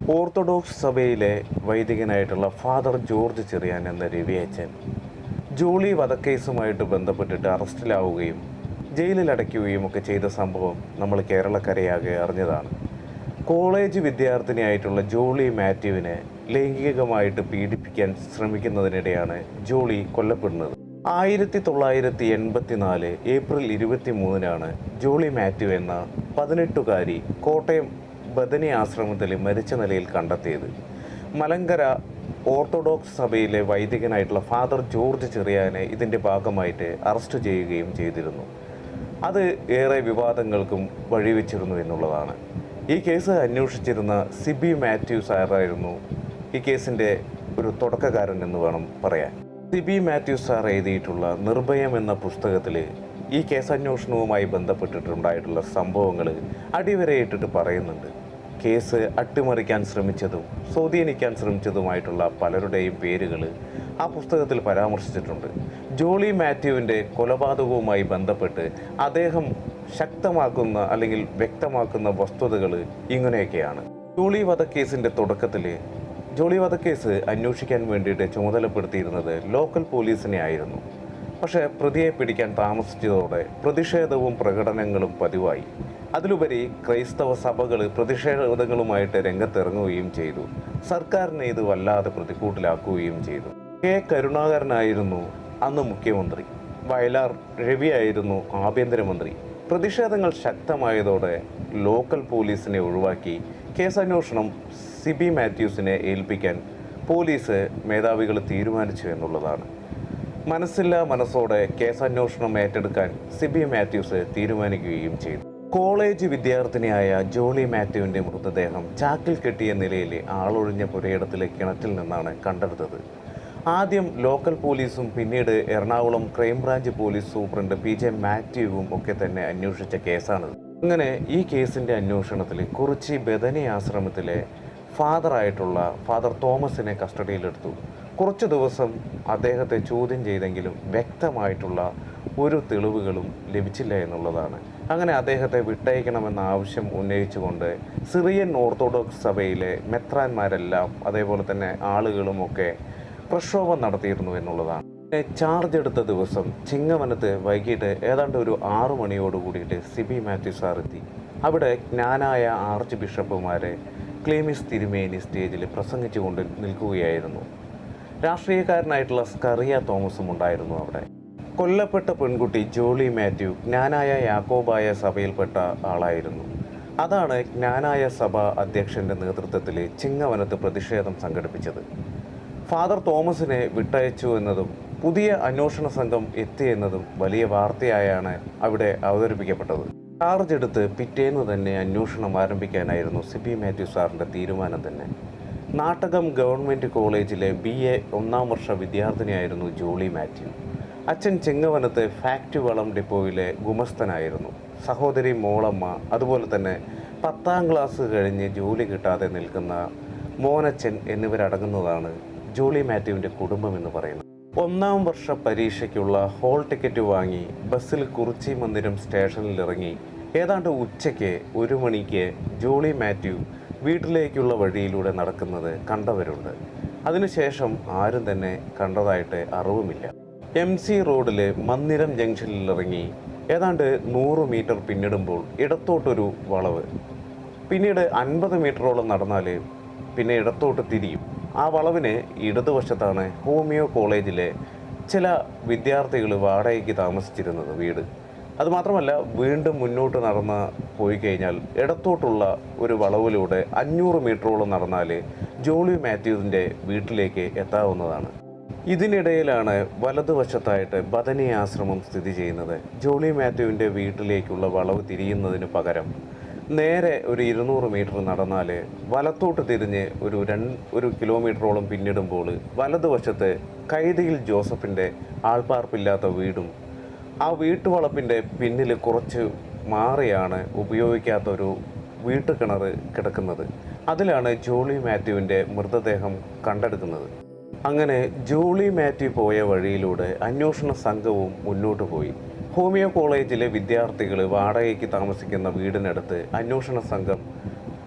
Orthodox സഭയിലെ വൈദികനായിട്ടുള്ള father George Cherian എന്ന രവിയച്ചൻ ജോളി വധക്കേസുമായിട്ട് ബന്ധപ്പെട്ടിട്ട് അറസ്റ്റിലാവുകയും ജയിലിൽ അടയ്ക്കുകയും ഒക്കെ ചെയ്ത സംഭവം നമ്മൾ കേരളക്കരയാകെ അറിഞ്ഞതാണ്. കോളേജ് വിദ്യാർത്ഥിനിയായിട്ടുള്ള ജോളി മാത്യുവിനെ ലൈംഗികമായിട്ട് പീഡിപ്പിക്കാൻ ശ്രമിക്കുന്നതിനിടെയാണ് ജോളി കൊല്ലപ്പെടുന്നത്. ആയിരത്തി തൊള്ളായിരത്തി എൺപത്തിനാല് ഏപ്രിൽ ഇരുപത്തി മൂന്നിനാണ് ജോളി മാത്യു എന്ന പതിനെട്ടുകാരി കോട്ടയം ബദനി ആശ്രമത്തിൽ മരിച്ച നിലയിൽ കണ്ടെത്തിയത്. മലങ്കര ഓർത്തഡോക്സ് സഭയിലെ വൈദികനായിട്ടുള്ള ഫാദർ ജോർജ് ചെറിയാനെ ഇതിന്റെ ഭാഗമായിട്ട് അറസ്റ്റ് ചെയ്യുകയും ചെയ്തിരുന്നു. അത് ഏറെ വിവാദങ്ങൾക്കും വഴിവെച്ചിരുന്നു എന്നുള്ളതാണ്. ഈ കേസ് അന്വേഷിച്ചിരുന്ന സിബി മാത്യു സാറായിരുന്നു ഈ കേസിന്റെ ഒരു തുടക്കകാരൻ എന്ന് വേണം പറയാൻ. സിബി മാത്യു സാർ എഴുതിയിട്ടുള്ള നിർഭയം എന്ന പുസ്തകത്തിൽ ഈ കേസന്വേഷണവുമായി ബന്ധപ്പെട്ടിട്ടുണ്ടായിട്ടുള്ള സംഭവങ്ങൾ അടിവരയിട്ടിട്ട് പറയുന്നുണ്ട്. കേസ് അട്ടിമറിക്കാൻ ശ്രമിച്ചതും സ്വാധീനിക്കാൻ ശ്രമിച്ചതുമായിട്ടുള്ള പലരുടെയും പേരുകൾ ആ പുസ്തകത്തിൽ പരാമർശിച്ചിട്ടുണ്ട്. ജോളി മാത്യുവിന്റെ കൊലപാതകവുമായി ബന്ധപ്പെട്ട് അദ്ദേഹം ശക്തമാക്കുന്ന അല്ലെങ്കിൽ വ്യക്തമാക്കുന്ന വസ്തുതകൾ ഇങ്ങനെയൊക്കെയാണ്. ജോളി വധക്കേസിന്റെ തുടക്കത്തിൽ ജോളി വധക്കേസ് അന്വേഷിക്കാൻ വേണ്ടിയിട്ട് ചുമതലപ്പെടുത്തിയിരുന്നത് ലോക്കൽ പോലീസിനെ ആയിരുന്നു പക്ഷേ പ്രതിയെ പിടിക്കാൻ താമസിച്ചതോടെ പ്രതിഷേധവും പ്രകടനങ്ങളും പതിവായി. അതിലുപരി ക്രൈസ്തവ സഭകൾ പ്രതിഷേധങ്ങളുമായിട്ട് രംഗത്തിറങ്ങുകയും ചെയ്തു. സർക്കാരിനെ ഇത് വല്ലാതെ പ്രതിക്കൂട്ടിലാക്കുകയും ചെയ്തു. കെ. കരുണാകരനായിരുന്നു അന്ന് മുഖ്യമന്ത്രി. വയലാർ രവിയായിരുന്നു ആഭ്യന്തരമന്ത്രി. പ്രതിഷേധങ്ങൾ ശക്തമായതോടെ ലോക്കൽ പോലീസിനെ ഒഴിവാക്കി കേസന്വേഷണം സിബി മാത്യൂസിനെ ഏൽപ്പിക്കാൻ പോലീസ് മേധാവികൾ തീരുമാനിച്ചു എന്നുള്ളതാണ്. മനസ്സില്ലാ മനസ്സോടെ കേസന്വേഷണം ഏറ്റെടുക്കാൻ സിബി മാത്യൂസ് തീരുമാനിക്കുകയും ചെയ്തു. കോളേജ് വിദ്യാർത്ഥിനിയായ ജോളി മാത്യുവിന്റെ മൃതദേഹം ചാക്കിൽ കെട്ടിയ നിലയിൽ ആളൊഴിഞ്ഞ പുരയിടത്തിലെ കിണറ്റിൽ നിന്നാണ് കണ്ടെടുത്തത്. ആദ്യം ലോക്കൽ പോലീസും പിന്നീട് Ernakulam crime branch police superintendent P J മാത്യുവും ഒക്കെ തന്നെ അന്വേഷിച്ച കേസാണിത് അങ്ങനെ ഈ കേസിന്റെ അന്വേഷണത്തിൽ കുറിച്ചി ബദനി ആശ്രമത്തിലെ ഫാദറായിട്ടുള്ള ഫാദർ തോമസിനെ കസ്റ്റഡിയിലെടുത്തു. കുറച്ച് ദിവസം അദ്ദേഹത്തെ ചോദ്യം ചെയ്തെങ്കിലും വ്യക്തമായിട്ടുള്ള ഒരു തെളിവുകളും ലഭിച്ചില്ല എന്നുള്ളതാണ്. അങ്ങനെ അദ്ദേഹത്തെ വിട്ടയക്കണമെന്ന ആവശ്യം ഉന്നയിച്ചുകൊണ്ട് സിറിയൻ ഓർത്തഡോക്സ് സഭയിലെ മെത്രാന്മാരെല്ലാം അതേപോലെ തന്നെ ആളുകളുമൊക്കെ പ്രക്ഷോഭം നടത്തിയിരുന്നു എന്നുള്ളതാണ്. ചാർജ് എടുത്ത ദിവസം ചിങ്ങവനത്ത് വൈകിട്ട് ഏതാണ്ട് ഒരു ആറു മണിയോട് കൂടിയിട്ട് സിബി മാത്യു സാർ എത്തി. അവിടെ ജ്ഞാനായ ആർച്ച് ബിഷപ്പുമാരെ ക്ലീമിസ് തിരുമേനി സ്റ്റേജിൽ പ്രസംഗിച്ചുകൊണ്ട് നിൽക്കുകയായിരുന്നു. രാഷ്ട്രീയക്കാരനായിട്ടുള്ള സ്കറിയ തോമസും ഉണ്ടായിരുന്നു അവിടെ. കൊല്ലപ്പെട്ട പെൺകുട്ടി ജോളി മാത്യു ജ്ഞാനായ യാക്കോബായ സഭയിൽപ്പെട്ട ആളായിരുന്നു. അതാണ് ജ്ഞാനായ സഭ അധ്യക്ഷന്റെ നേതൃത്വത്തിൽ ചിങ്ങവനത്ത് പ്രതിഷേധം സംഘടിപ്പിച്ചത്. ഫാദർ തോമസിനെ വിട്ടയച്ചു എന്നതും പുതിയ അന്വേഷണ സംഘം എത്തിയെന്നതും വലിയ വാർത്തയായാണ് അവിടെ അവതരിപ്പിക്കപ്പെട്ടത്. ചാർജ് എടുത്ത് പിറ്റേന്ന് തന്നെ അന്വേഷണം ആരംഭിക്കാനായിരുന്നു സി പി മാത്യു സാറിന്റെ തീരുമാനം തന്നെ. നാട്ടകം ഗവൺമെന്റ് കോളേജിലെ ബി എ ഒന്നാം വർഷ വിദ്യാർത്ഥിനിയായിരുന്നു ജോളി മാത്യു. അച്ഛൻ ചെങ്ങവനത്ത് ഫാക്ടറി വളം ഡിപ്പോയിലെ ഗുമസ്തനായിരുന്നു. സഹോദരി മോളമ്മ അതുപോലെ തന്നെ പത്താം ക്ലാസ് കഴിഞ്ഞ് ജോലി കിട്ടാതെ നിൽക്കുന്ന മോനച്ചൻ എന്നിവരടങ്ങുന്നതാണ് ജോളി മാത്യുവിന്റെ കുടുംബം എന്ന് പറയുന്നത്. ഒന്നാം വർഷ പരീക്ഷയ്ക്കുള്ള ഹോൾ ടിക്കറ്റ് വാങ്ങി ബസ്സിൽ കുറിച്ചി മന്ദിരം സ്റ്റേഷനിൽ ഇറങ്ങി ഏതാണ്ട് ഉച്ചയ്ക്ക് ഒരു മണിക്ക് ജോളി മാത്യു വീട്ടിലേക്കുള്ള വഴിയിലൂടെ നടക്കുന്നത് കണ്ടവരുണ്ട്. അതിനുശേഷം ആരും തന്നെ കണ്ടതായിട്ട് അറിവുമില്ല. എം സി റോഡിലെ മന്ദിരം ജംഗ്ഷനിൽ ഇറങ്ങി ഏതാണ്ട് നൂറ് മീറ്റർ പിന്നിടുമ്പോൾ ഇടത്തോട്ടൊരു വളവ്. പിന്നീട് അൻപത് മീറ്ററോളം നടന്നാൽ പിന്നെ ഇടത്തോട്ട് തിരിയും. ആ വളവിന് ഇടതുവശത്താണ് ഹോമിയോ കോളേജിലെ ചില വിദ്യാർത്ഥികൾ വാടകയ്ക്ക് താമസിച്ചിരുന്നത് വീട്. അതുമാത്രമല്ല വീണ്ടും മുന്നോട്ട് നടന്ന് പോയി കഴിഞ്ഞാൽ ഇടത്തോട്ടുള്ള ഒരു വളവിലൂടെ അഞ്ഞൂറ് മീറ്ററോളം നടന്നാൽ ജോളി മാത്യൂസിന്റെ വീട്ടിലേക്ക് എത്താവുന്നതാണ്. ഇതിനിടയിലാണ് വലതുവശത്തായിട്ട് ബദനി ആശ്രമം സ്ഥിതി ചെയ്യുന്നത്. ജോളി മാത്യുവിന്റെ വീട്ടിലേക്കുള്ള വളവ് തിരിയുന്നതിന് പകരം നേരെ ഒരു ഇരുന്നൂറ് മീറ്റർ നടന്നാൽ വലത്തോട്ട് തിരിഞ്ഞ് ഒരു രണ്ട് ഒരു കിലോമീറ്ററോളം പിന്നിടുമ്പോൾ വലതുവശത്ത് കൈതയിൽ ജോസഫിന്റെ ആൾപ്പാർപ്പില്ലാത്ത വീടും ആ വീട്ടുവളപ്പിന്റെ പിന്നിൽ കുറച്ച് മാറിയാണ് ഉപയോഗിക്കാത്തൊരു വീട്ടുകിണർ കിടക്കുന്നത്. അതിലാണ് ജോളി മാത്യുവിന്റെ മൃതദേഹം കണ്ടെടുക്കുന്നത്. അങ്ങനെ ജോളി മാത്യു പോയ വഴിയിലൂടെ അന്വേഷണ സംഘവും മുന്നോട്ട് പോയി. ഹോമിയോ കോളേജിലെ വിദ്യാർത്ഥികൾ വാടകയ്ക്ക് താമസിക്കുന്ന വീടിനടുത്ത് അന്വേഷണ സംഘം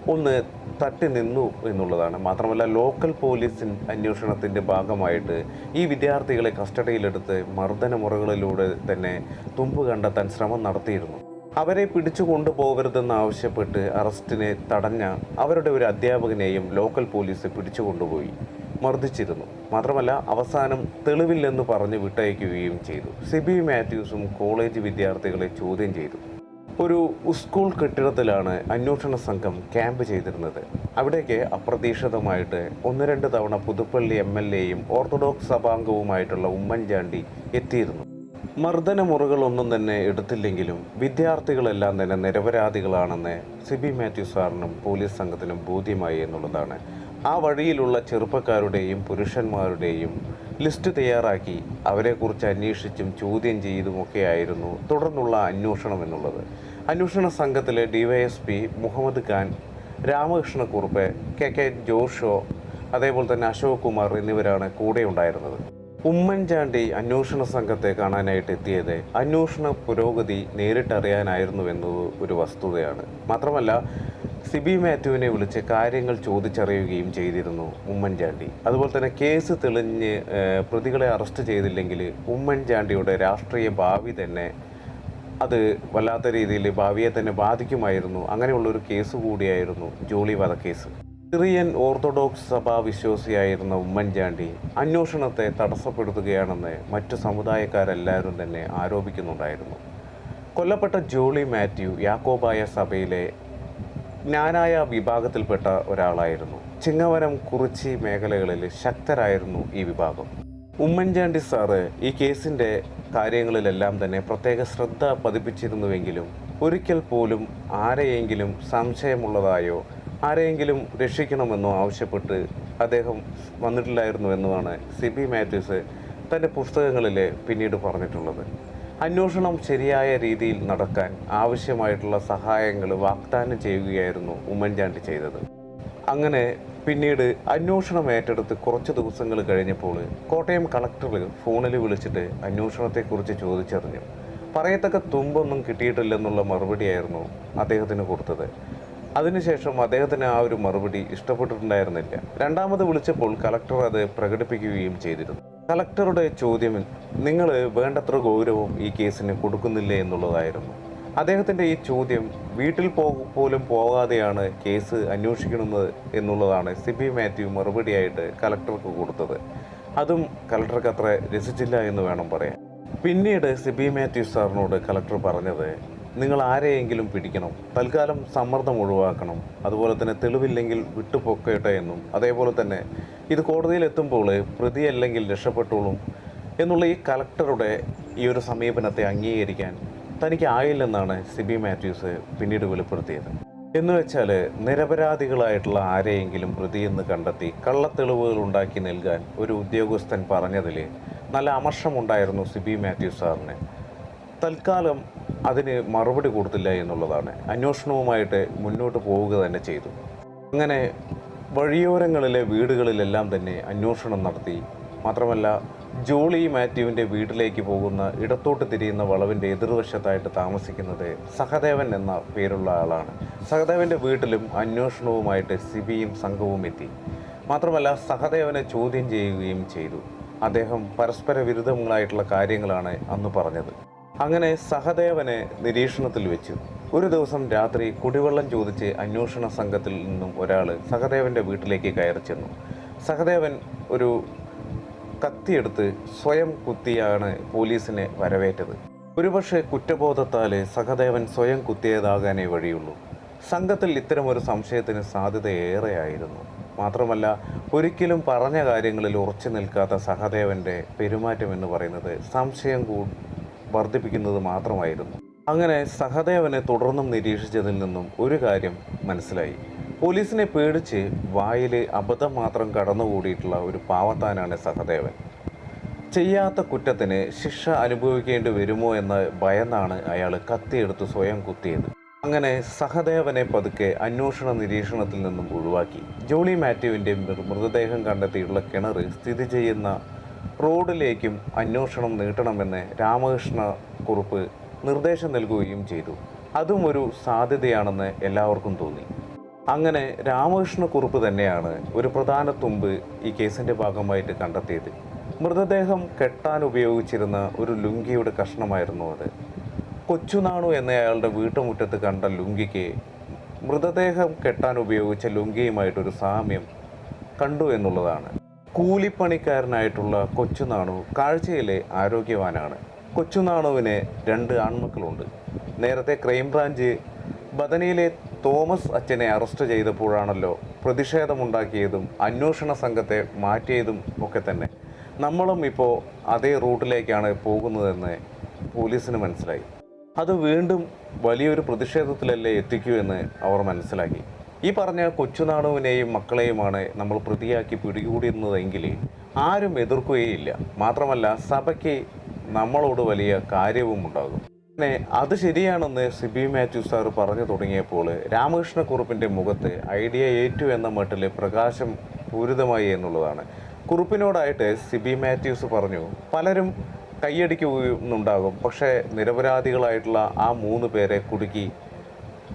ഒന്ന് തട്ടി നിന്നു എന്നുള്ളതാണ്. മാത്രമല്ല ലോക്കൽ പോലീസ് അന്വേഷണത്തിന്റെ ഭാഗമായിട്ട് ഈ വിദ്യാർത്ഥികളെ കസ്റ്റഡിയിലെടുത്ത് മർദ്ദനമുറകളിലൂടെ തന്നെ തുമ്പ് കണ്ടെത്താൻ ശ്രമം നടത്തിയിരുന്നു. അവരെ പിടിച്ചു കൊണ്ടുപോകരുതെന്ന് ആവശ്യപ്പെട്ട് അറസ്റ്റിനെ തടഞ്ഞ അവരുടെ ഒരു അധ്യാപകനെയും ലോക്കൽ പോലീസ് പിടിച്ചു കൊണ്ടുപോയി മർദ്ദിച്ചിരുന്നു. മാത്രമല്ല അവസാനം തെളിവില്ലെന്ന് പറഞ്ഞ് വിട്ടയക്കുകയും ചെയ്തു. സിബി മാത്യൂസും കോളേജ് വിദ്യാർത്ഥികളെ ചോദ്യം ചെയ്തു. ഒരു സ്കൂൾ കെട്ടിടത്തിലാണ് അന്വേഷണ സംഘം ക്യാമ്പ് ചെയ്തിരുന്നത്. അവിടേക്ക് അപ്രതീക്ഷിതമായിട്ട് ഒന്ന് രണ്ട് തവണ പുതുപ്പള്ളി എം എൽ എയും ഓർത്തഡോക്സ് സഭാംഗവുമായിട്ടുള്ള ഉമ്മൻചാണ്ടി എത്തിയിരുന്നു. മർദ്ദന മുറകളൊന്നും തന്നെ എടുത്തില്ലെങ്കിലും വിദ്യാർത്ഥികളെല്ലാം തന്നെ നിരപരാധികളാണെന്ന് സിബി മാത്യു സാറിനും പോലീസ് സംഘത്തിനും ബോധ്യമായി എന്നുള്ളതാണ്. ആ വഴിയിലുള്ള ചെറുപ്പക്കാരുടെയും പുരുഷന്മാരുടെയും ലിസ്റ്റ് തയ്യാറാക്കി അവരെക്കുറിച്ച് അന്വേഷിച്ചും ചോദ്യം ചെയ്തുമൊക്കെയായിരുന്നു തുടർന്നുള്ള അന്വേഷണം എന്നുള്ളത്. അന്വേഷണ സംഘത്തിലെ DYSP Muhammad Khan Ramakrishna Kurup K K ജോഷോ അതേപോലെ തന്നെ അശോക് കുമാർ എന്നിവരാണ് കൂടെ ഉണ്ടായിരുന്നത് ഉമ്മൻചാണ്ടി അന്വേഷണ സംഘത്തെ കാണാനായിട്ട് എത്തിയത് അന്വേഷണ പുരോഗതി നേരിട്ടറിയാനായിരുന്നു എന്നത് ഒരു വസ്തുതയാണ്. മാത്രമല്ല സിബി മാത്യുവിനെ വിളിച്ച് കാര്യങ്ങൾ ചോദിച്ചറിയുകയും ചെയ്തിരുന്നു ഉമ്മൻചാണ്ടി. അതുപോലെ തന്നെ കേസ് തെളിഞ്ഞ് പ്രതികളെ അറസ്റ്റ് ചെയ്തില്ലെങ്കിൽ ഉമ്മൻചാണ്ടിയുടെ രാഷ്ട്രീയ ഭാവി തന്നെ അത് വല്ലാത്ത രീതിയിൽ ഭാവിയെ തന്നെ ബാധിക്കുമായിരുന്നു. അങ്ങനെയുള്ളൊരു കേസ് കൂടിയായിരുന്നു ജോളി വധക്കേസ്. സിറിയൻ ഓർത്തഡോക്സ് സഭാ വിശ്വാസിയായിരുന്ന ഉമ്മൻചാണ്ടി അന്വേഷണത്തെ തടസ്സപ്പെടുത്തുകയാണെന്ന് മറ്റു സമുദായക്കാരെല്ലാവരും തന്നെ ആരോപിക്കുന്നുണ്ടായിരുന്നു. കൊല്ലപ്പെട്ട ജോളി മാത്യു യാക്കോബായ സഭയിലെ ജ്ഞാനായ വിഭാഗത്തിൽപ്പെട്ട ഒരാളായിരുന്നു. ചിങ്ങവനം കുറിച്ചി മേഖലകളിൽ ശക്തരായിരുന്നു ഈ വിഭാഗം. ഉമ്മൻചാണ്ടി സാറ് ഈ കേസിന്റെ കാര്യങ്ങളിലെല്ലാം തന്നെ പ്രത്യേക ശ്രദ്ധ പതിപ്പിച്ചിരുന്നുവെങ്കിലും ഒരിക്കൽ പോലും ആരെയെങ്കിലും സംശയമുള്ളതായോ ആരെയെങ്കിലും രക്ഷിക്കണമെന്നോ ആവശ്യപ്പെട്ട് അദ്ദേഹം വന്നിട്ടില്ലായിരുന്നു എന്നുമാണ് സിബി മാത്യൂസ് തന്റെ പുസ്തകങ്ങളിൽ പിന്നീട് പറഞ്ഞിട്ടുള്ളത്. അന്വേഷണം ശരിയായ രീതിയിൽ നടക്കാൻ ആവശ്യമായിട്ടുള്ള സഹായങ്ങൾ വാഗ്ദാനം ചെയ്യുകയായിരുന്നു ഉമ്മൻചാണ്ടി ചെയ്തത്. അങ്ങനെ പിന്നീട് അന്വേഷണം ഏറ്റെടുത്ത് കുറച്ച് ദിവസങ്ങൾ കഴിഞ്ഞപ്പോൾ കോട്ടയം കളക്ടർ ഫോണിൽ വിളിച്ചിട്ട് അന്വേഷണത്തെക്കുറിച്ച് ചോദിച്ചറിഞ്ഞു. പറയത്തക്ക തുമ്പൊന്നും കിട്ടിയിട്ടില്ലെന്നുള്ള മറുപടിയായിരുന്നു അദ്ദേഹത്തിന് കൊടുത്തത്. അതിനുശേഷം അദ്ദേഹത്തിന് ആ ഒരു മറുപടി ഇഷ്ടപ്പെട്ടിട്ടുണ്ടായിരുന്നില്ല. രണ്ടാമത് വിളിച്ചപ്പോൾ കലക്ടർ അത് പ്രകടിപ്പിക്കുകയും ചെയ്തിരുന്നു. കലക്ടറുടെ ചോദ്യം നിങ്ങൾ വേണ്ടത്ര ഗൗരവം ഈ കേസിന് കൊടുക്കുന്നില്ല എന്നുള്ളതായിരുന്നു. അദ്ദേഹത്തിന്റെ ഈ ചോദ്യം വീട്ടിൽ പോ പോലും പോകാതെയാണ് കേസ് അന്വേഷിക്കുന്നത് എന്നുള്ളതാണ് സി സിബി മാത്യു മറുപടിയായിട്ട് കലക്ടർക്ക് കൊടുത്തത്. അതും കലക്ടർക്ക് അത്ര രസിച്ചില്ല എന്ന് വേണം പറയാൻ. പിന്നീട് സിബി മാത്യു സാറിനോട് കലക്ടർ പറഞ്ഞത് നിങ്ങൾ ആരെയെങ്കിലും പിടിക്കണം. തൽക്കാലം സമ്മർദ്ദം ഒഴിവാക്കണം. അതുപോലെ തന്നെ തെളിവില്ലെങ്കിൽ വിട്ടുപൊക്കട്ടെ എന്നും. അതേപോലെ തന്നെ ഇത് കോടതിയിൽ എത്തുമ്പോൾ പ്രതിയല്ലെങ്കിൽ രക്ഷപ്പെട്ടോളും എന്നുള്ള ഈ കലക്ടറുടെ ഈ ഒരു സമീപനത്തെ അംഗീകരിക്കാൻ തനിക്കായില്ലെന്നാണ് സിബി മാത്യൂസ് പിന്നീട് വെളിപ്പെടുത്തിയത്. എന്ന് വെച്ചാൽ നിരപരാധികളായിട്ടുള്ള ആരെയെങ്കിലും പ്രതിയെന്ന് കണ്ടെത്തി കള്ളത്തെളിവുകൾ ഉണ്ടാക്കി നൽകാൻ ഒരു ഉദ്യോഗസ്ഥൻ പറഞ്ഞതിൽ നല്ല അമർഷമുണ്ടായിരുന്നു സിബി മാത്യു സാറിന്. തൽക്കാലം അതിന് മറുപടി കൊടുത്തില്ല എന്നുള്ളതാണ്. അന്വേഷണവുമായിട്ട് മുന്നോട്ട് പോവുക തന്നെ ചെയ്തു. അങ്ങനെ വഴിയോരങ്ങളിലെ വീടുകളിലെല്ലാം തന്നെ അന്വേഷണം നടത്തി. മാത്രമല്ല ജോളി മാത്യുവിന്റെ വീട്ടിലേക്ക് പോകുന്ന ഇടത്തോട്ട് തിരിയുന്ന വളവിന്റെ എതിർവശത്തായിട്ട് താമസിക്കുന്നത് സഹദേവൻ എന്ന പേരുള്ള ആളാണ്. സഹദേവന്റെ വീട്ടിലും അന്വേഷണവുമായിട്ട് സിബിയും സംഘവും എത്തി. മാത്രമല്ല സഹദേവനെ ചോദ്യം ചെയ്യുകയും ചെയ്തു. അദ്ദേഹം പരസ്പര വിരുദ്ധങ്ങളായിട്ടുള്ള കാര്യങ്ങളാണ് അന്ന് പറഞ്ഞത്. അങ്ങനെ സഹദേവനെ നിരീക്ഷണത്തിൽ വെച്ചു. ഒരു ദിവസം രാത്രി കുടിവെള്ളം ചോദിച്ച് അന്വേഷണ സംഘത്തിൽ നിന്നും ഒരാൾ സഹദേവന്റെ വീട്ടിലേക്ക് കയറി ചെന്നു. സഹദേവൻ ഒരു കത്തിയെടുത്ത് സ്വയം കുത്തിയാണ് പോലീസിനെ വരവേറ്റത്. ഒരുപക്ഷെ കുറ്റബോധത്താൽ സഹദേവൻ സ്വയം കുത്തിയതാകാനേ വഴിയുള്ളൂ. സംഘത്തിൽ ഇത്തരമൊരു സംശയത്തിന് സാധ്യത ഏറെയായിരുന്നു. മാത്രമല്ല ഒരിക്കലും പറഞ്ഞ കാര്യങ്ങളിൽ ഉറച്ചു നിൽക്കാത്ത സഹദേവന്റെ പെരുമാറ്റം എന്ന് പറയുന്നത് സംശയം വർദ്ധിപ്പിക്കുന്നത് മാത്രമായിരുന്നു. അങ്ങനെ സഹദേവനെ തുടർന്നും നിരീക്ഷിച്ചതിൽ നിന്നും ഒരു കാര്യം മനസ്സിലായി. പോലീസിനെ പേടിച്ച് വായിൽ അബദ്ധം മാത്രം കടന്നുകൂടിയിട്ടുള്ള ഒരു പാവത്താനാണ് സഹദേവൻ. ചെയ്യാത്ത കുറ്റത്തിന് ശിക്ഷ അനുഭവിക്കേണ്ടി വരുമോ എന്ന് ഭയന്നാണ് അയാൾ കത്തിയെടുത്ത് സ്വയം കുത്തിയത്. അങ്ങനെ സഹദേവനെ പതുക്കെ അന്വേഷണ നിരീക്ഷണത്തിൽ നിന്നും ഒഴിവാക്കി. ജോളി മാത്യുവിന്റെ മൃതദേഹം കണ്ടെത്തിയിട്ടുള്ള കിണർ സ്ഥിതി ചെയ്യുന്ന റോഡിലേക്കും അന്വേഷണം നീട്ടണമെന്ന് രാമകൃഷ്ണ കുറുപ്പ് നിർദ്ദേശം നൽകുകയും ചെയ്തു. അതും ഒരു സാധ്യതയാണെന്ന് എല്ലാവർക്കും തോന്നി. അങ്ങനെ രാമകൃഷ്ണ കുറുപ്പ് തന്നെയാണ് ഒരു പ്രധാന തുമ്പ് ഈ കേസിന്റെ ഭാഗമായിട്ട് കണ്ടെത്തിയത്. മൃതദേഹം കെട്ടാൻ ഉപയോഗിച്ചിരുന്ന ഒരു ലുങ്കിയുടെ കഷ്ണമായിരുന്നു അത്. കൊച്ചുനാണു എന്നയാളുടെ വീട്ടുമുറ്റത്ത് കണ്ട ലുങ്കിക്ക് മൃതദേഹം കെട്ടാൻ ഉപയോഗിച്ച ലുങ്കിയുമായിട്ടൊരു സാമ്യം കണ്ടു എന്നുള്ളതാണ്. കൂലിപ്പണിക്കാരനായിട്ടുള്ള കൊച്ചുനാണു കാഴ്ചയിലെ ആരോഗ്യവാനാണ്. കൊച്ചുനാണുവിന് രണ്ട് ആൺമക്കളുണ്ട്. നേരത്തെ ക്രൈംബ്രാഞ്ച് ബദനയിലെ തോമസ് അച്ഛനെ അറസ്റ്റ് ചെയ്തപ്പോഴാണല്ലോ പ്രതിഷേധമുണ്ടാക്കിയതും അന്വേഷണ സംഘത്തെ മാറ്റിയതും ഒക്കെ തന്നെ. നമ്മളും ഇപ്പോൾ അതേ റൂട്ടിലേക്കാണ് പോകുന്നതെന്ന് പോലീസിന് മനസ്സിലായി. അത് വീണ്ടും വലിയൊരു പ്രതിഷേധത്തിലല്ലേ എത്തിക്കൂ എന്ന് അവർ മനസ്സിലാക്കി. ഈ പറഞ്ഞ കൊച്ചുനാണുവിനെയും മക്കളെയുമാണ് നമ്മൾ പ്രതിയാക്കി പിടികൂടുന്നതെങ്കിൽ ആരും എതിർക്കുകയില്ല. മാത്രമല്ല സഭയ്ക്ക് നമ്മളോട് വലിയ കാര്യവും ഉണ്ടാകും. പിന്നെ അത് ശരിയാണെന്ന് സിബി മാത്യു സാർ പറഞ്ഞു തുടങ്ങിയപ്പോൾ രാമകൃഷ്ണക്കുറുപ്പിന്റെ മുഖത്ത് ഐഡിയ ഏറ്റു എന്ന മട്ടിൽ പ്രകാശം പൂരിതമായി എന്നുള്ളതാണ്. കുറുപ്പിനോടായിട്ട് സിബി മാത്യൂസ് പറഞ്ഞു പലരും കൈയടിക്കുന്നുണ്ടാകും പക്ഷേ നിരപരാധികളായിട്ടുള്ള ആ മൂന്ന് പേരെ കുടുക്കി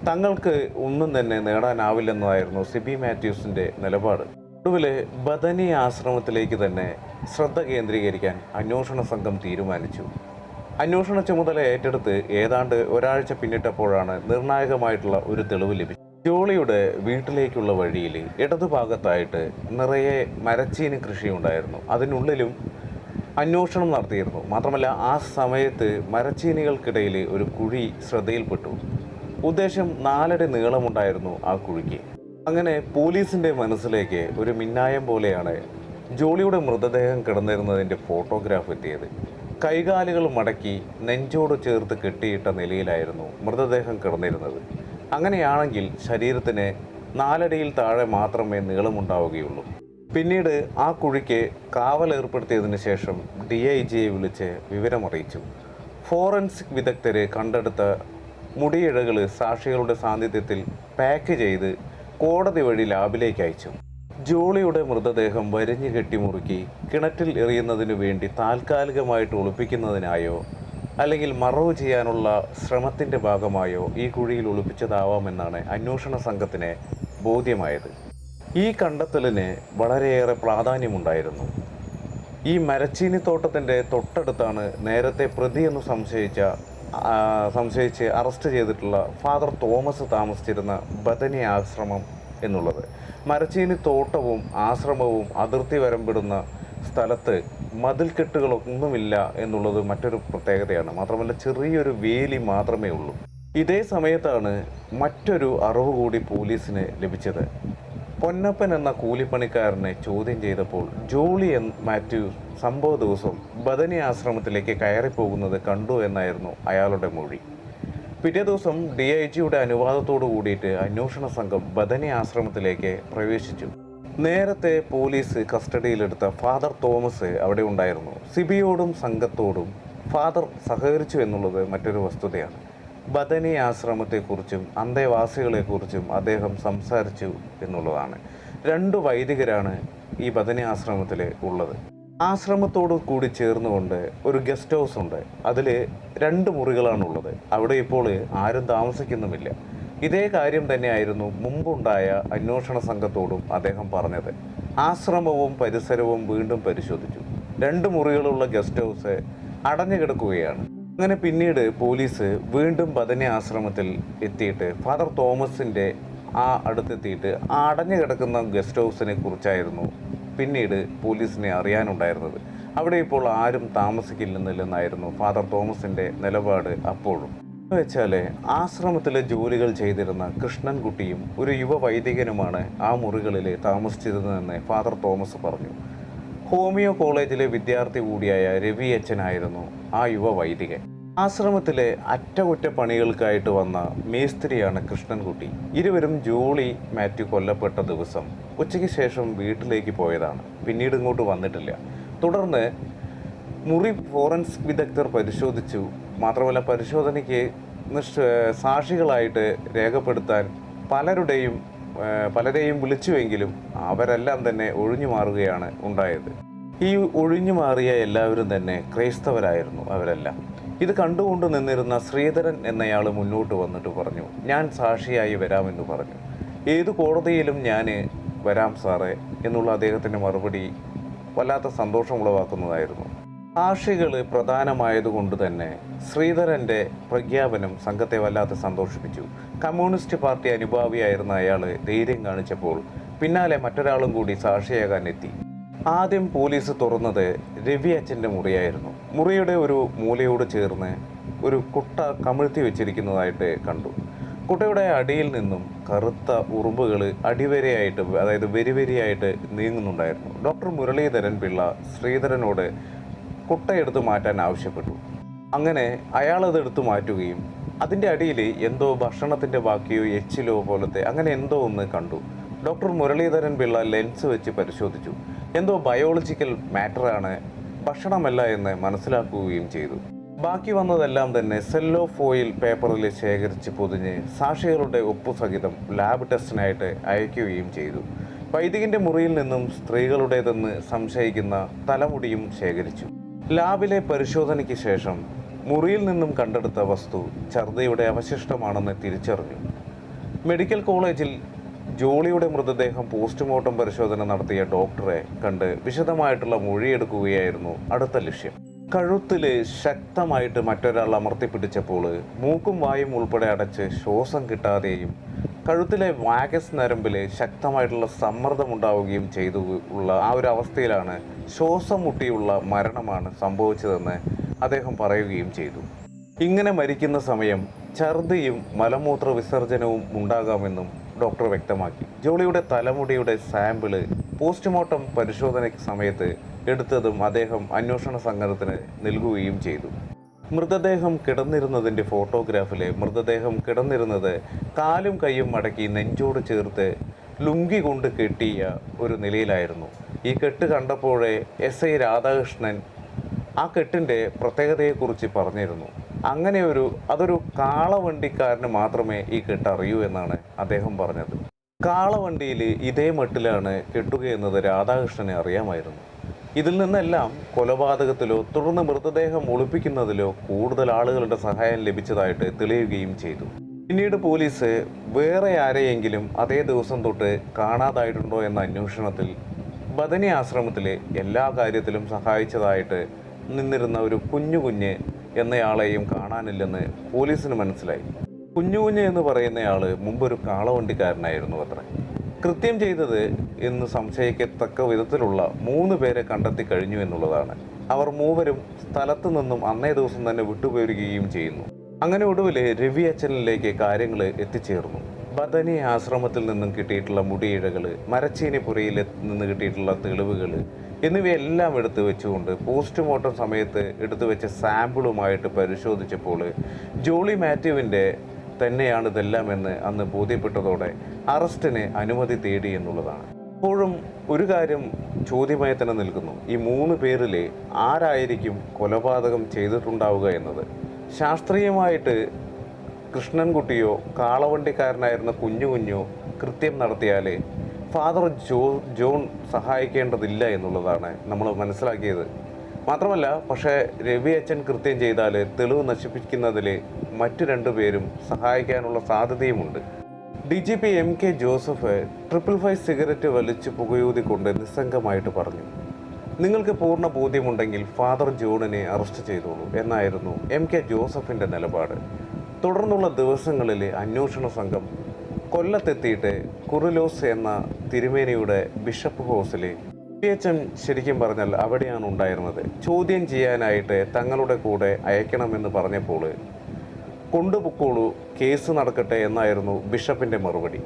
തങ്ങൾക്ക് ഒന്നും തന്നെ നേടാനാവില്ലെന്നായിരുന്നു സിബി മാത്യൂസിന്റെ നിലപാട്. ഒടുവിൽ ബദനി ആശ്രമത്തിലേക്ക് തന്നെ ശ്രദ്ധ കേന്ദ്രീകരിക്കാൻ അന്വേഷണ സംഘം തീരുമാനിച്ചു. അന്വേഷണ ചുമതല ഏറ്റെടുത്ത് ഏതാണ്ട് ഒരാഴ്ച പിന്നിട്ടപ്പോഴാണ് നിർണായകമായിട്ടുള്ള ഒരു തെളിവ് ലഭിച്ചത്. ജോളിയുടെ വീട്ടിലേക്കുള്ള വഴിയിൽ ഇടതുഭാഗത്തായിട്ട് നിറയെ മരച്ചീനി കൃഷിയുണ്ടായിരുന്നു. അതിനുള്ളിലും അന്വേഷണം നടത്തിയിരുന്നു. മാത്രമല്ല ആ സമയത്ത് മരച്ചീനികൾക്കിടയിൽ ഒരു കുഴി ശ്രദ്ധയിൽപ്പെട്ടു. ഉദ്ദേശം നാലടി നീളമുണ്ടായിരുന്നു ആ കുഴിക്ക്. അങ്ങനെ പോലീസിന്റെ മനസ്സിലേക്ക് ഒരു മിന്നായം പോലെയാണ് ജോളിയുടെ മൃതദേഹം കിടന്നിരുന്നതിന്റെ ഫോട്ടോഗ്രാഫ് എത്തിയത്. കൈകാലുകൾ മടക്കി നെഞ്ചോട് ചേർത്ത് കെട്ടിയിട്ട നിലയിലായിരുന്നു മൃതദേഹം കിടന്നിരുന്നത്. അങ്ങനെയാണെങ്കിൽ ശരീരത്തിന് നാലടിയിൽ താഴെ മാത്രമേ നീളമുണ്ടാവുകയുള്ളൂ. പിന്നീട് ആ കുഴിക്ക് കാവൽ ഏർപ്പെടുത്തിയതിനു ശേഷം ഡി ഐ ജിയെ വിളിച്ച് വിവരമറിയിച്ചു. ഫോറൻസിക് വിദഗ്ധരെ കണ്ടെടുത്ത മുടിയിഴകൾ സാക്ഷികളുടെ സാന്നിധ്യത്തിൽ പാക്ക് ചെയ്ത് കോടതി വഴി ലാബിലേക്ക് അയച്ചു. ജോളിയുടെ മൃതദേഹം വരിഞ്ഞു കെട്ടിമുറുക്കി കിണറ്റിൽ എറിയുന്നതിനു വേണ്ടി താൽക്കാലികമായിട്ട് ഒളിപ്പിക്കുന്നതിനായോ അല്ലെങ്കിൽ മറവ് ചെയ്യാനുള്ള ശ്രമത്തിന്റെ ഭാഗമായോ ഈ കുഴിയിൽ ഒളിപ്പിച്ചതാവാമെന്നാണ് അന്വേഷണ സംഘത്തിന് ബോധ്യമായത്. ഈ കണ്ടെത്തലിന് വളരെയേറെ പ്രാധാന്യമുണ്ടായിരുന്നു. ഈ മരച്ചീനിത്തോട്ടത്തിന്റെ തൊട്ടടുത്താണ് നേരത്തെ പ്രതിയെന്ന് സംശയിച്ച സംശയിച്ച് അറസ്റ്റ് ചെയ്തിട്ടുള്ള ഫാദർ തോമസ് താമസിച്ചിരുന്ന ബദനി ആശ്രമം എന്നുള്ളത്. മരച്ചീനി തോട്ടവും ആശ്രമവും അതിർത്തി വരമ്പിടുന്ന സ്ഥലത്ത് മതിൽക്കെട്ടുകളൊന്നുമില്ല എന്നുള്ളത് മറ്റൊരു പ്രത്യേകതയാണ്. മാത്രമല്ല ചെറിയൊരു വേലി മാത്രമേ ഉള്ളൂ. ഇതേ സമയത്താണ് മറ്റൊരു അറിവ് കൂടി പോലീസിന് ലഭിച്ചത്. പൊന്നപ്പൻ എന്ന കൂലിപ്പണിക്കാരനെ ചോദ്യം ചെയ്തപ്പോൾ ജോളി എൻ മാത്യു സംഭവ ദിവസം ബദനി ആശ്രമത്തിലേക്ക് കയറിപ്പോകുന്നത് കണ്ടു എന്നായിരുന്നു അയാളുടെ മൊഴി. പിറ്റേ ദിവസം ഡി ഐ ജിയുടെ അനുവാദത്തോടു കൂടിയിട്ട് അന്വേഷണ സംഘം ബദനി ആശ്രമത്തിലേക്ക് പ്രവേശിച്ചു. നേരത്തെ പോലീസ് കസ്റ്റഡിയിലെടുത്ത ഫാദർ തോമസ് അവിടെ ഉണ്ടായിരുന്നു. സിബിയോടും സംഘത്തോടും ഫാദർ സഹകരിച്ചു എന്നുള്ളത് മറ്റൊരു വസ്തുതയാണ്. ബദനി ആശ്രമത്തെക്കുറിച്ചും അന്തേവാസികളെക്കുറിച്ചും അദ്ദേഹം സംസാരിച്ചു എന്നുള്ളതാണ്. രണ്ട് വൈദികരാണ് ഈ ബദനി ആശ്രമത്തിൽ ഉള്ളത്. ആശ്രമത്തോട് കൂടി ചേർന്നുകൊണ്ട് ഒരു ഗസ്റ്റ് ഹൗസ് ഉണ്ട്. അതിൽ രണ്ട് മുറികളാണുള്ളത്. അവിടെ ഇപ്പോൾ ആരും താമസിക്കുന്നുമില്ല. ഇതേ കാര്യം തന്നെയായിരുന്നു മുമ്പുണ്ടായ അന്വേഷണ സംഘത്തോടും അദ്ദേഹം പറഞ്ഞത്. ആശ്രമവും പരിസരവും വീണ്ടും പരിശോധിച്ചു. രണ്ട് മുറികളുള്ള ഗസ്റ്റ് ഹൗസ് അടഞ്ഞു കിടക്കുകയാണ്. അങ്ങനെ പിന്നീട് പോലീസ് വീണ്ടും ബദനി ആശ്രമത്തിൽ എത്തിയിട്ട് ഫാദർ തോമസിന്റെ ആ അടുത്തെത്തിയിട്ട് ആ അടഞ്ഞു കിടക്കുന്ന ഗസ്റ്റ് ഹൗസിനെ കുറിച്ചായിരുന്നു പിന്നീട് പോലീസിനെ അറിയാനുണ്ടായിരുന്നത്. അവിടെ ഇപ്പോൾ ആരും താമസിക്കില്ലെന്നില്ലെന്നായിരുന്നു ഫാദർ തോമസിന്റെ നിലപാട് അപ്പോഴും. വെച്ചാൽ ആശ്രമത്തിലെ ജോലികൾ ചെയ്തിരുന്ന കൃഷ്ണൻകുട്ടിയും ഒരു യുവ വൈദികനുമാണ് ആ മുറികളിൽ താമസിച്ചിരുന്നതെന്ന് ഫാദർ തോമസ് പറഞ്ഞു. ഹോമിയോ കോളേജിലെ വിദ്യാർത്ഥി കൂടിയായ രവി അച്ഛനായിരുന്നു ആ യുവ വൈദികൻ. ആശ്രമത്തിലെ അറ്റകുറ്റപ്പണികൾക്കായിട്ട് വന്ന മേസ്ത്രിയാണ് കൃഷ്ണൻകുട്ടി. ഇരുവരും ജോളി മാത്യു കൊല്ലപ്പെട്ട ദിവസം ഉച്ചയ്ക്ക് ശേഷം വീട്ടിലേക്ക് പോയതാണ്. പിന്നീട് ഇങ്ങോട്ട് വന്നിട്ടില്ല. തുടർന്ന് മുറി ഫോറൻസിക് വിദഗ്ധർ പരിശോധിച്ചു. മാത്രമല്ല പരിശോധനയ്ക്ക് നിഷ് സാക്ഷികളായിട്ട് രേഖപ്പെടുത്താൻ പലരുടെയും പലരെയും വിളിച്ചുവെങ്കിലും അവരെല്ലാം തന്നെ ഒഴിഞ്ഞു മാറുകയാണ് ഉണ്ടായത്. ഈ ഒഴിഞ്ഞു മാറിയ എല്ലാവരും തന്നെ ക്രൈസ്തവരായിരുന്നു അവരെല്ലാം. ഇത് കണ്ടുകൊണ്ട് നിന്നിരുന്ന ശ്രീധരൻ എന്നയാൾ മുന്നോട്ട് വന്നിട്ട് പറഞ്ഞു ഞാൻ സാക്ഷിയായി വരാമെന്ന് പറഞ്ഞു. ഏത് കോടതിയിലും ഞാൻ വരാം സാറേ എന്നുള്ള അദ്ദേഹത്തിന്റെ മറുപടി വല്ലാത്ത സന്തോഷമുളവാക്കുന്നതായിരുന്നു. സാക്ഷികൾ പ്രധാനമായതുകൊണ്ട് തന്നെ ശ്രീധരന്റെ പ്രഖ്യാപനം സംഘത്തെ വല്ലാതെ സന്തോഷിപ്പിച്ചു. കമ്മ്യൂണിസ്റ്റ് പാർട്ടി അനുഭാവിയായിരുന്ന അയാൾ ധൈര്യം കാണിച്ചപ്പോൾ പിന്നാലെ മറ്റൊരാളും കൂടി സാക്ഷിയാകാൻ എത്തി. ആദ്യം പോലീസ് തുറന്നത് രവി അച്ഛന്റെ മുറിയായിരുന്നു. മുറിയുടെ ഒരു മൂലയോട് ചേർന്ന് ഒരു കുട്ട കമിഴ്ത്തി വെച്ചിരിക്കുന്നതായിട്ട് കണ്ടു. കുട്ടയുടെ അടിയിൽ നിന്നും കറുത്ത ഉറുമ്പുകൾ അടിവരയായിട്ട് അതായത് വെരിവരിയായിട്ട് നീങ്ങുന്നുണ്ടായിരുന്നു. ഡോക്ടർ മുരളീധരൻ പിള്ള ശ്രീധരനോട് കുട്ടയെടുത്ത് മാറ്റാൻ ആവശ്യപ്പെട്ടു. അങ്ങനെ അയാൾ അത് എടുത്തു മാറ്റുകയും അതിന്റെ അടിയിൽ എന്തോ ഭക്ഷണത്തിന്റെ ബാക്കിയോ എച്ചിലോ പോലത്തെ അങ്ങനെ എന്തോ ഒന്ന് കണ്ടു. ഡോക്ടർ മുരളീധരൻ പിള്ള ലെൻസ് വെച്ച് പരിശോധിച്ചു. എന്തോ ബയോളജിക്കൽ മാറ്ററാണ് ഭക്ഷണമല്ല എന്ന് മനസ്സിലാക്കുകയും ചെയ്തു. ബാക്കി വന്നതെല്ലാം തന്നെ സെല്ലോ ഫോയിൽ പേപ്പറിൽ ശേഖരിച്ച് പൊതിഞ്ഞ് സാക്ഷികളുടെ ഒപ്പുസഹിതം ലാബ് ടെസ്റ്റിനായിട്ട് അയക്കുകയും ചെയ്തു. വൈദികന്റെ മുറിയിൽ നിന്നും സ്ത്രീകളുടേതെന്ന് സംശയിക്കുന്ന തലമുടിയും ശേഖരിച്ചു. ലാബിലെ പരിശോധനയ്ക്ക് ശേഷം മുറിയിൽ നിന്നും കണ്ടെടുത്ത വസ്തു ഛർദയുടെ അവശിഷ്ടമാണെന്ന് തിരിച്ചറിഞ്ഞു. മെഡിക്കൽ കോളേജിൽ ജോളിയുടെ മൃതദേഹം പോസ്റ്റ്മോർട്ടം പരിശോധന നടത്തിയ ഡോക്ടറെ കണ്ട് വിശദമായിട്ടുള്ള മൊഴിയെടുക്കുകയായിരുന്നു അടുത്ത ലക്ഷ്യം. കഴുത്തിൽ ശക്തമായിട്ട് മറ്റൊരാൾ അമർത്തിപ്പിടിച്ചപ്പോൾ മൂക്കും വായും ഉൾപ്പെടെ അടച്ച് ശ്വാസം കിട്ടാതെയും കഴുത്തിലെ വാഗസ് നരമ്പിലെ ശക്തമായിട്ടുള്ള സമ്മർദ്ദമുണ്ടാവുകയും ചെയ്തു ഉള്ള ആ ഒരു അവസ്ഥയിലാണ് ശ്വാസം മുട്ടിയുള്ള മരണമാണ് സംഭവിച്ചതെന്ന് അദ്ദേഹം പറയുകയും ചെയ്തു. ഇങ്ങനെ മരിക്കുന്ന സമയം ഛർദിയും മലമൂത്ര വിസർജനവും ഉണ്ടാകാമെന്നും ഡോക്ടർ വ്യക്തമാക്കി. ജോളിയുടെ തലമുടിയുടെ സാമ്പിൾ പോസ്റ്റ്മോർട്ടം പരിശോധനയ്ക്ക് സമയത്ത് എടുത്തതും അദ്ദേഹം അന്വേഷണ സംഘത്തിന് നൽകുകയും ചെയ്തു. മൃതദേഹം കിടന്നിരുന്നതിന്റെ ഫോട്ടോഗ്രാഫിലെ മൃതദേഹം കിടന്നിരുന്നത് കാലും കൈയും മടക്കി നെഞ്ചോട് ചേർത്ത് ലുങ്കി കൊണ്ട് കെട്ടിയ ഒരു നിലയിലായിരുന്നു. ഈ കെട്ട് കണ്ടപ്പോഴേ എസ് ഐ രാധാകൃഷ്ണൻ ആ കെട്ടിന്റെ പ്രത്യേകതയെക്കുറിച്ച് പറഞ്ഞിരുന്നു. അങ്ങനെ ഒരു അതൊരു കാളവണ്ടിക്കാരന് മാത്രമേ ഈ കെട്ട് അറിയൂ എന്നാണ് അദ്ദേഹം പറഞ്ഞത്. കാളവണ്ടിയിൽ ഇതേ മട്ടിലാണ് കെട്ടുകയെന്നത് രാധാകൃഷ്ണനെ അറിയാമായിരുന്നു. ഇതിൽ നിന്നെല്ലാം കൊലപാതകത്തിലോ തുടർന്ന് മൃതദേഹം ഒളിപ്പിക്കുന്നതിലോ കൂടുതൽ ആളുകളുടെ സഹായം ലഭിച്ചതായിട്ട് തെളിയുകയും ചെയ്തു. പിന്നീട് പോലീസ് വേറെ ആരെയെങ്കിലും അതേ ദിവസം തൊട്ട് കാണാതായിട്ടുണ്ടോ എന്ന അന്വേഷണത്തിൽ ബദനി ആശ്രമത്തിലെ എല്ലാ കാര്യത്തിലും സഹായിച്ചതായിട്ട് നിന്നിരുന്ന ഒരു കുഞ്ഞു കുഞ്ഞ് എന്നയാളെയും കാണാനില്ലെന്ന് പോലീസിന് മനസ്സിലായി. കുഞ്ഞു കുഞ്ഞ് എന്ന് പറയുന്നയാൾ മുമ്പൊരു കാളവണ്ടിക്കാരനായിരുന്നു അത്ര. കൃത്യം ചെയ്തത് എന്ന് സംശയിക്കത്തക്ക വിധത്തിലുള്ള മൂന്ന് പേരെ കണ്ടെത്തി കഴിഞ്ഞു എന്നുള്ളതാണ്. അവർ മൂവരും സ്ഥലത്തു നിന്നും അന്നേ ദിവസം തന്നെ വിട്ടുപോരുകയും ചെയ്യുന്നു. അങ്ങനെ ഒടുവിൽ രവി അച്ഛനിലേക്ക് കാര്യങ്ങൾ എത്തിച്ചേർന്നു. ബദനി ആശ്രമത്തിൽ നിന്നും കിട്ടിയിട്ടുള്ള മുടിയിഴകൾ മരച്ചീനിപ്പുരയിൽ നിന്ന് കിട്ടിയിട്ടുള്ള തെളിവുകൾ എന്നിവയെല്ലാം എടുത്തു വെച്ചുകൊണ്ട് പോസ്റ്റ്മോർട്ടം സമയത്ത് എടുത്തു വെച്ച സാമ്പിളുമായിട്ട് പരിശോധിച്ചപ്പോൾ ജോളി മാത്യുവിന്റെ തന്നെയാണ് ഇതെല്ലാം എന്ന് അന്ന് ബോധ്യപ്പെട്ടതോടെ അറസ്റ്റിന് അനുമതി തേടി എന്നുള്ളതാണ്. ഇപ്പോഴും ഒരു കാര്യം ചോദ്യമായി തന്നെ നിൽക്കുന്നു. ഈ മൂന്ന് പേരിൽ ആരായിരിക്കും കൊലപാതകം ചെയ്തിട്ടുണ്ടാവുക എന്നത്? ശാസ്ത്രീയമായിട്ട് കൃഷ്ണൻകുട്ടിയോ കാളവണ്ടിക്കാരനായിരുന്ന കുഞ്ഞു കുഞ്ഞോ കൃത്യം നടത്തിയാൽ ഫാദർ ജോ ജോൺ സഹായിക്കേണ്ടതില്ല എന്നുള്ളതാണ് നമ്മൾ മനസ്സിലാക്കിയത്. മാത്രമല്ല പക്ഷേ രവി അച്ഛൻ കൃത്യം ചെയ്താൽ തെളിവ് നശിപ്പിക്കുന്നതിൽ മറ്റു രണ്ടു പേരും സഹായിക്കാനുള്ള സാധ്യതയുമുണ്ട്. D G P M K Joseph triple five cigarette വലിച്ച് പുകയൂതിക്കൊണ്ട് നിസ്സംഗമായിട്ട് പറഞ്ഞു. നിങ്ങൾക്ക് പൂർണ ബോധ്യമുണ്ടെങ്കിൽ ഫാദർ ജോണിനെ അറസ്റ്റ് ചെയ്തോളൂ എന്നായിരുന്നു എം കെ ജോസഫിന്റെ നിലപാട്. തുടർന്നുള്ള ദിവസങ്ങളിൽ അന്വേഷണ സംഘം കൊല്ലത്തെത്തിയിട്ട് കുറിലോസ് എന്ന തിരുമേനിയുടെ ബിഷപ്പ് ഹൗസിലെ പി എച്ച് എം ശരിക്കും പറഞ്ഞാൽ അവിടെയാണ് ഉണ്ടായിരുന്നത്. ചോദ്യം ചെയ്യാനായിട്ട് തങ്ങളുടെ കൂടെ അയക്കണമെന്ന് പറഞ്ഞപ്പോൾ കൊണ്ടുപൊക്കോളൂ കേസ് നടക്കട്ടെ എന്നായിരുന്നു ബിഷപ്പിന്റെ മറുപടി.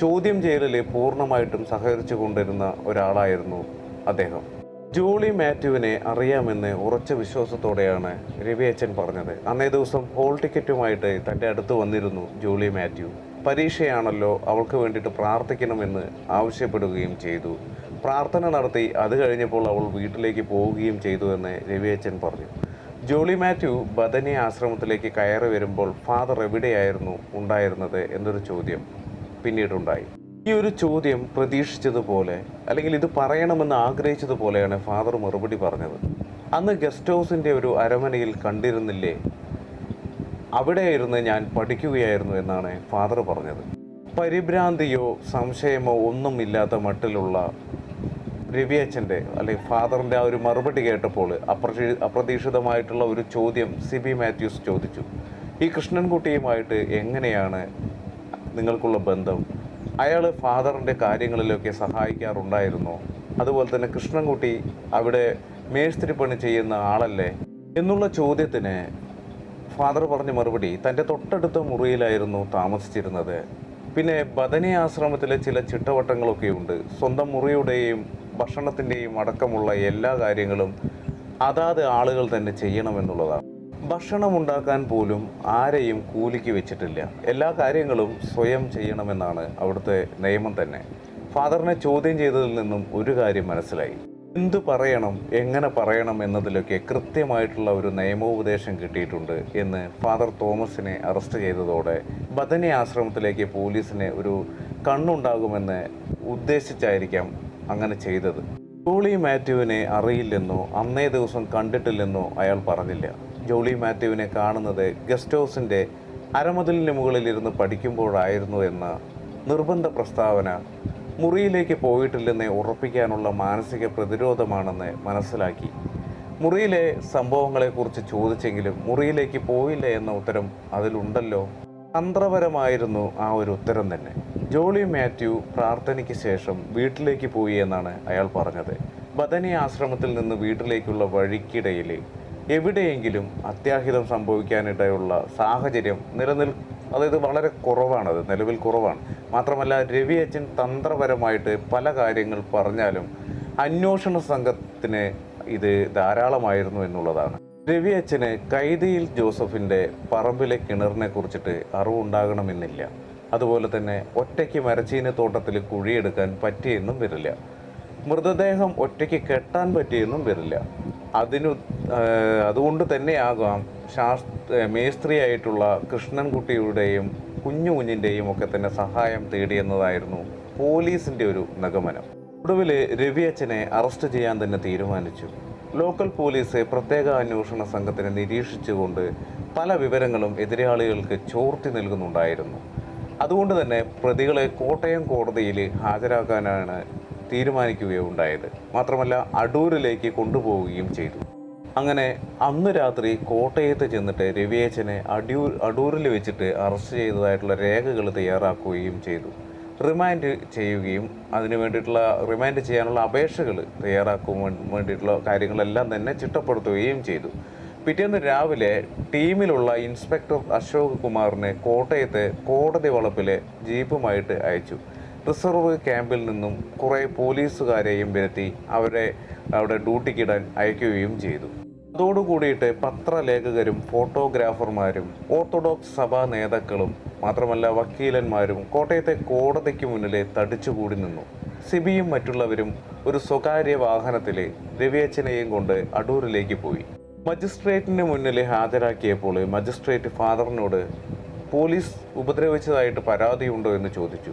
ചോദ്യം ചെയ്യലിൽ പൂർണമായിട്ടും സഹകരിച്ചു കൊണ്ടിരുന്ന ഒരാളായിരുന്നു അദ്ദേഹം. ജോളി മാത്യുവിനെ അറിയാമെന്ന് ഉറച്ച വിശ്വാസത്തോടെയാണ് രവി അച്ഛൻ പറഞ്ഞത്. അന്നേ ദിവസം ഹോൾ ടിക്കറ്റുമായിട്ട് തന്റെ അടുത്ത് വന്നിരുന്നു ജോളി മാത്യു. പരീക്ഷയാണല്ലോ അവൾക്ക് വേണ്ടിയിട്ട് പ്രാർത്ഥിക്കണമെന്ന് ആവശ്യപ്പെടുകയും ചെയ്തു. പ്രാർത്ഥന നടത്തി അത് കഴിഞ്ഞപ്പോൾ അവൾ വീട്ടിലേക്ക് പോവുകയും ചെയ്തു എന്ന് രവി അച്ഛൻ പറഞ്ഞു. ജോളി മാത്യു ബദനി ആശ്രമത്തിലേക്ക് കയറി വരുമ്പോൾ ഫാദർ എവിടെയായിരുന്നു ഉണ്ടായിരുന്നത് എന്നൊരു ചോദ്യം പിന്നീടുണ്ടായി. ഈ ഒരു ചോദ്യം പ്രതീക്ഷിച്ചതുപോലെ അല്ലെങ്കിൽ ഇത് പറയണമെന്ന് ആഗ്രഹിച്ചതുപോലെയാണ് ഫാദർ മറുപടി പറഞ്ഞത്. അന്ന് ഗസ്റ്റ് ഹൗസിന്റെ ഒരു അരമനയിൽ കണ്ടിരുന്നില്ലേ? അവിടെയായിരുന്നു ഞാൻ പഠിക്കുകയായിരുന്നു എന്നാണ് ഫാദർ പറഞ്ഞത്. പരിഭ്രാന്തിയോ സംശയമോ ഒന്നുമില്ലാത്ത മട്ടിലുള്ള രവിയച്ചന്റെ അല്ലെങ്കിൽ ഫാദറിന്റെ ആ ഒരു മറുപടി കേട്ടപ്പോൾ അപ്രതീ അപ്രതീക്ഷിതമായിട്ടുള്ള ഒരു ചോദ്യം സി ബി മാത്യൂസ് ചോദിച്ചു. ഈ കൃഷ്ണൻകുട്ടിയുമായിട്ട് എങ്ങനെയാണ് നിങ്ങൾക്കുള്ള ബന്ധം? അയാൾ ഫാദറിന്റെ കാര്യങ്ങളിലൊക്കെ സഹായിക്കാറുണ്ടായിരുന്നോ? അതുപോലെ തന്നെ കൃഷ്ണൻകുട്ടി അവിടെ മേസ്തിരി പണി ചെയ്യുന്ന ആളല്ലേ? എന്നുള്ള ചോദ്യത്തിന് ഫാദർ പറഞ്ഞ മറുപടി തന്റെ തൊട്ടടുത്ത മുറിയിലായിരുന്നു താമസിച്ചിരുന്നത്. പിന്നെ ബദനി ആശ്രമത്തിലെ ചില ചിട്ടവട്ടങ്ങളൊക്കെയുണ്ട്. സ്വന്തം മുറിയുടെയും ഭക്ഷണത്തിന്റെയും അടക്കമുള്ള എല്ലാ കാര്യങ്ങളും അതാത് ആളുകൾ തന്നെ ചെയ്യണമെന്നുള്ളതാണ്. ഭക്ഷണം ഉണ്ടാക്കാൻ പോലും ആരെയും കൂലിക്ക് വെച്ചിട്ടില്ല. എല്ലാ കാര്യങ്ങളും സ്വയം ചെയ്യണമെന്നാണ് അവിടുത്തെ നിയമം തന്നെ. ഫാദറിനെ ചോദ്യം ചെയ്തതിൽ നിന്നും ഒരു കാര്യം മനസ്സിലായി. എന്തു പറയണം എങ്ങനെ പറയണം എന്നതിലൊക്കെ കൃത്യമായിട്ടുള്ള ഒരു നിയമോപദേശം കിട്ടിയിട്ടുണ്ട് എന്ന് ഫാദർ തോമസിനെ അറസ്റ്റ് ചെയ്തതോടെ ബദനി ആശ്രമത്തിലേക്ക് പോലീസിന് ഒരു കണ്ണുണ്ടാകുമെന്ന് ഉദ്ദേശിച്ചായിരിക്കാം അങ്ങനെ ചെയ്തത്. ജോളി മാത്യുവിനെ അറിയില്ലെന്നോ അന്നേ ദിവസം കണ്ടിട്ടില്ലെന്നോ അയാൾ പറഞ്ഞില്ല. ജോളി മാത്യുവിനെ കാണുന്നത് ഗസ്റ്റ് ഹൗസിന്റെ അരമതിലിന് മുകളിലിരുന്ന് പഠിക്കുമ്പോഴായിരുന്നു എന്ന നിർബന്ധ പ്രസ്താവന മുറിയിലേക്ക് പോയിട്ടില്ലെന്ന് ഉറപ്പിക്കാനുള്ള മാനസിക പ്രതിരോധമാണെന്ന് മനസ്സിലാക്കി. മുറിയിലെ സംഭവങ്ങളെക്കുറിച്ച് ചോദിച്ചെങ്കിലും മുറിയിലേക്ക് പോയില്ല എന്ന ഉത്തരം അതിലുണ്ടല്ലോ. തന്ത്രപരമായിരുന്നു ആ ഒരു ഉത്തരം തന്നെ. ജോളി മാത്യു പ്രാർത്ഥനയ്ക്ക് ശേഷം വീട്ടിലേക്ക് പോയി എന്നാണ് അയാൾ പറഞ്ഞത്. ബദനി ആശ്രമത്തിൽ നിന്ന് വീട്ടിലേക്കുള്ള വഴിക്കിടയിൽ എവിടെയെങ്കിലും അത്യാഹിതം സംഭവിക്കാനിടയുള്ള സാഹചര്യം നിലനിൽ അതായത് വളരെ കുറവാണ് അത് നിലവിൽ കുറവാണ്. മാത്രമല്ല രവി അച്ഛൻ തന്ത്രപരമായിട്ട് പല കാര്യങ്ങൾ പറഞ്ഞാലും അന്വേഷണ സംഘത്തിന് ഇത് ധാരാളമായിരുന്നു എന്നുള്ളതാണ്. രവി അച്ഛന് കൈതിയിൽ ജോസഫിന്റെ പറമ്പിലെ കിണറിനെ കുറിച്ചിട്ട് അറിവുണ്ടാകണമെന്നില്ല. അതുപോലെ തന്നെ ഒറ്റയ്ക്ക് മരച്ചീന തോട്ടത്തിൽ കുഴിയെടുക്കാൻ പറ്റിയെന്നും വരില്ല. മൃതദേഹം ഒറ്റയ്ക്ക് കെട്ടാൻ പറ്റിയെന്നും വരില്ല. അതിനു അതുകൊണ്ട് തന്നെയാകാം ശാസ്ത്ര മേസ്ത്രിയായിട്ടുള്ള കൃഷ്ണൻകുട്ടിയുടെയും കുഞ്ഞു കുഞ്ഞിന്റെയും ഒക്കെ തന്നെ സഹായം തേടിയെന്നതായിരുന്നു പോലീസിന്റെ ഒരു നിഗമനം. ഒടുവിൽ രവി അച്ഛനെ അറസ്റ്റ് ചെയ്യാൻ തന്നെ തീരുമാനിച്ചു. ലോക്കൽ പോലീസ് പ്രത്യേക അന്വേഷണ സംഘത്തിനെ നിരീക്ഷിച്ചുകൊണ്ട് പല വിവരങ്ങളും എതിരാളികൾക്ക് ചോർത്തി നൽകുന്നുണ്ടായിരുന്നു. അതുകൊണ്ട് തന്നെ പ്രതികളെ കോട്ടയം കോടതിയിൽ ഹാജരാക്കാനാണ് തീരുമാനിക്കുകയുണ്ടായത്. മാത്രമല്ല അടൂരിലേക്ക് കൊണ്ടുപോവുകയും ചെയ്തു. അങ്ങനെ അന്ന് രാത്രി കോട്ടയത്ത് ചെന്നിട്ട് രവിയേച്ചനെ അടൂർ അടൂരിൽ വെച്ചിട്ട് അറസ്റ്റ് ചെയ്തതായിട്ടുള്ള രേഖകൾ തയ്യാറാക്കുകയും ചെയ്തു. റിമാൻഡ് ചെയ്യുകയും അതിന് വേണ്ടിയിട്ടുള്ള റിമാൻഡ് ചെയ്യാനുള്ള അപേക്ഷകൾ തയ്യാറാക്കുവാൻ വേണ്ടിയിട്ടുള്ള കാര്യങ്ങളെല്ലാം തന്നെ ചിട്ടപ്പെടുത്തുകയും ചെയ്തു. പിറ്റേന്ന് രാവിലെ ടീമിലുള്ള ഇൻസ്പെക്ടർ അശോക് കുമാറിനെ കോട്ടയത്തെ കോടതി വളപ്പിലെ ജീപ്പുമായിട്ട് അയച്ചു. റിസർവ് ക്യാമ്പിൽ നിന്നും കുറേ പോലീസുകാരെയും വരുത്തി അവരെ അവിടെ ഡ്യൂട്ടിക്കിടാൻ അയക്കുകയും ചെയ്തു. അതോടുകൂടിയിട്ട് പത്രലേഖകരും ഫോട്ടോഗ്രാഫർമാരും ഓർത്തഡോക്സ് സഭാ നേതാക്കളും മാത്രമല്ല വക്കീലന്മാരും കോട്ടയത്തെ കോടതിക്ക് മുന്നിലെ തടിച്ചുകൂടി നിന്നു. സിബിയും മറ്റുള്ളവരും ഒരു സ്വകാര്യ വാഹനത്തിൽ രവിയച്ചനെയും കൊണ്ട് അടൂരിലേക്ക് പോയി. മജിസ്ട്രേറ്റിന് മുന്നിൽ ഹാജരാക്കിയപ്പോൾ മജിസ്ട്രേറ്റ് ഫാദറിനോട് പോലീസ് ഉപദ്രവിച്ചതായിട്ട് പരാതിയുണ്ടോ? എന്ന് ചോദിച്ചു.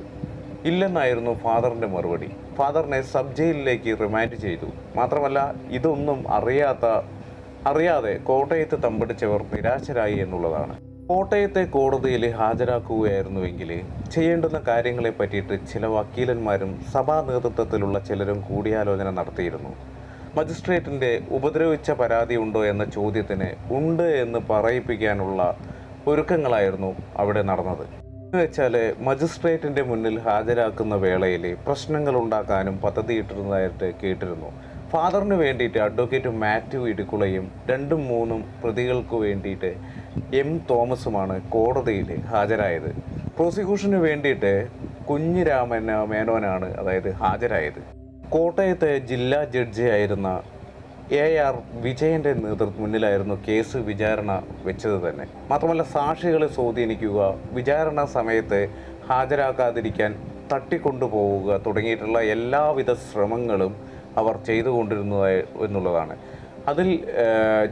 ഇല്ലെന്നായിരുന്നു ഫാദറിന്റെ മറുപടി. ഫാദറിനെ സബ് ജയിലിലേക്ക് റിമാൻഡ് ചെയ്തു. മാത്രമല്ല ഇതൊന്നും അറിയാത്ത അറിയാതെ കോട്ടയത്ത് തമ്പടിച്ചവർ നിരാശരായി എന്നുള്ളതാണ്. കോട്ടയത്തെ കോടതിയിൽ ഹാജരാക്കുകയായിരുന്നുവെങ്കിൽ ചെയ്യേണ്ടുന്ന കാര്യങ്ങളെ പറ്റിയിട്ട് ചില വക്കീലന്മാരും സഭാ നേതൃത്വത്തിലുള്ള ചിലരും കൂടിയാലോചന നടത്തിയിരുന്നു. മജിസ്ട്രേറ്റിന്റെ ഉപദ്രവിച്ച പരാതി ഉണ്ടോ എന്ന ചോദ്യത്തിന് ഉണ്ട് എന്ന് പറയിപ്പിക്കാനുള്ള ഒരുക്കങ്ങളായിരുന്നു അവിടെ നടന്നത്. എന്ന് വെച്ചാൽ മജിസ്ട്രേറ്റിന്റെ മുന്നിൽ ഹാജരാക്കുന്ന വേളയിൽ പ്രശ്നങ്ങൾ ഉണ്ടാക്കാനും പദ്ധതിയിട്ടിരുന്നതായിട്ട് കേട്ടിരുന്നു. ഫാദറിന് വേണ്ടിയിട്ട് അഡ്വക്കേറ്റ് മാത്യു ഇടുക്കുളയും രണ്ടും മൂന്നും പ്രതികൾക്ക് വേണ്ടിയിട്ട് എം തോമസുമാണ് കോടതിയിൽ ഹാജരായത്. പ്രോസിക്യൂഷന് വേണ്ടിയിട്ട് കുഞ്ഞിരാമൻ മേനോനാണ് അതായത് ഹാജരായത്. കോട്ടയത്തെ ജില്ലാ ജഡ്ജിയായിരുന്ന എ ആർ വിജയന്റെ നേതൃത്വം മുന്നിലായിരുന്നു കേസ് വിചാരണ വെച്ചത് തന്നെ. മാത്രമല്ല സാക്ഷികളെ സ്വാധീനിക്കുക വിചാരണ സമയത്ത് ഹാജരാക്കാതിരിക്കാൻ തട്ടിക്കൊണ്ടുപോവുക തുടങ്ങിയിട്ടുള്ള എല്ലാവിധ ശ്രമങ്ങളും അവർ ചെയ്തുകൊണ്ടിരുന്നതായി എന്നുള്ളതാണ്. അതിൽ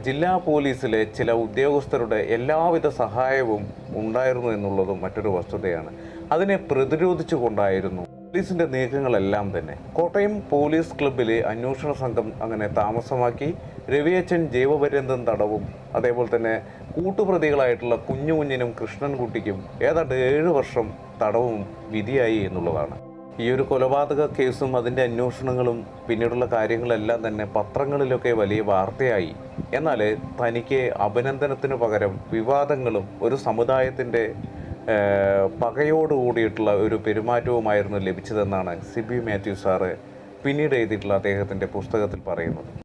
ജില്ലാ പോലീസിലെ ചില ഉദ്യോഗസ്ഥരുടെ എല്ലാവിധ സഹായവും ഉണ്ടായിരുന്നു എന്നുള്ളതും മറ്റൊരു വസ്തുതയാണ്. അതിനെ പ്രതിരോധിച്ചുകൊണ്ടായിരുന്നു പോലീസിന്റെ നീക്കങ്ങളെല്ലാം തന്നെ. കോട്ടയം പോലീസ് ക്ലബ്ബിലെ അന്വേഷണ സംഘം അങ്ങനെ താമസമാക്കി. രവിയച്ചൻ ജീവപര്യന്തം തടവും അതേപോലെ തന്നെ കൂട്ടുപ്രതികളായിട്ടുള്ള കുഞ്ഞു കുഞ്ഞിനും കൃഷ്ണൻകുട്ടിക്കും ഏതാണ്ട് ഏഴ് വർഷം തടവും വിധിയായി എന്നുള്ളതാണ്. ഈ ഒരു കൊലപാതക കേസും അതിന്റെ അന്വേഷണങ്ങളും പിന്നീടുള്ള കാര്യങ്ങളെല്ലാം തന്നെ പത്രങ്ങളിലൊക്കെ വലിയ വാർത്തയായി. എന്നാൽ തനിക്ക് അഭിനന്ദനത്തിന് പകരം വിവാദങ്ങളും ഒരു സമുദായത്തിന്റെ പകയോട് കൂടിയിട്ടുള്ള ഒരു പെരുമാറ്റവുമായിരുന്നു ലഭിച്ചതെന്നാണ് സി ബി മാത്യു സാറ് പിന്നീട് എഴുതിയിട്ടുള്ള അദ്ദേഹത്തിന്റെ പുസ്തകത്തിൽ പറയുന്നത്.